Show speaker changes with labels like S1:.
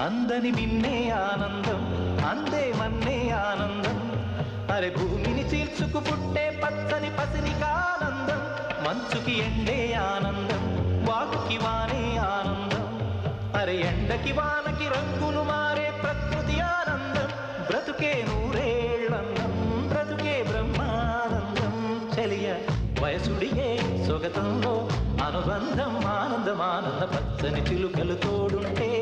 S1: అందని మిన్నే ఆనందం అందే మన్నే ఆనందం. అరే భూమిని చీల్చుకు పుట్టే పచ్చని పసిని ఆనందం. మంచుకి ఎండే ఆనందం వాకుకి వానే ఆనందం. అరే ఎండకి వానకి రంగులు మారే ప్రకృతి ఆనందం. బ్రతుకే నూరేళ్ళందం బ్రతుకే బ్రహ్మానందం. చలియ వయసుడియే సొగతంలో అనుబంధం ఆనందం ఆనంద పచ్చని చిలుకలు తోడుంటే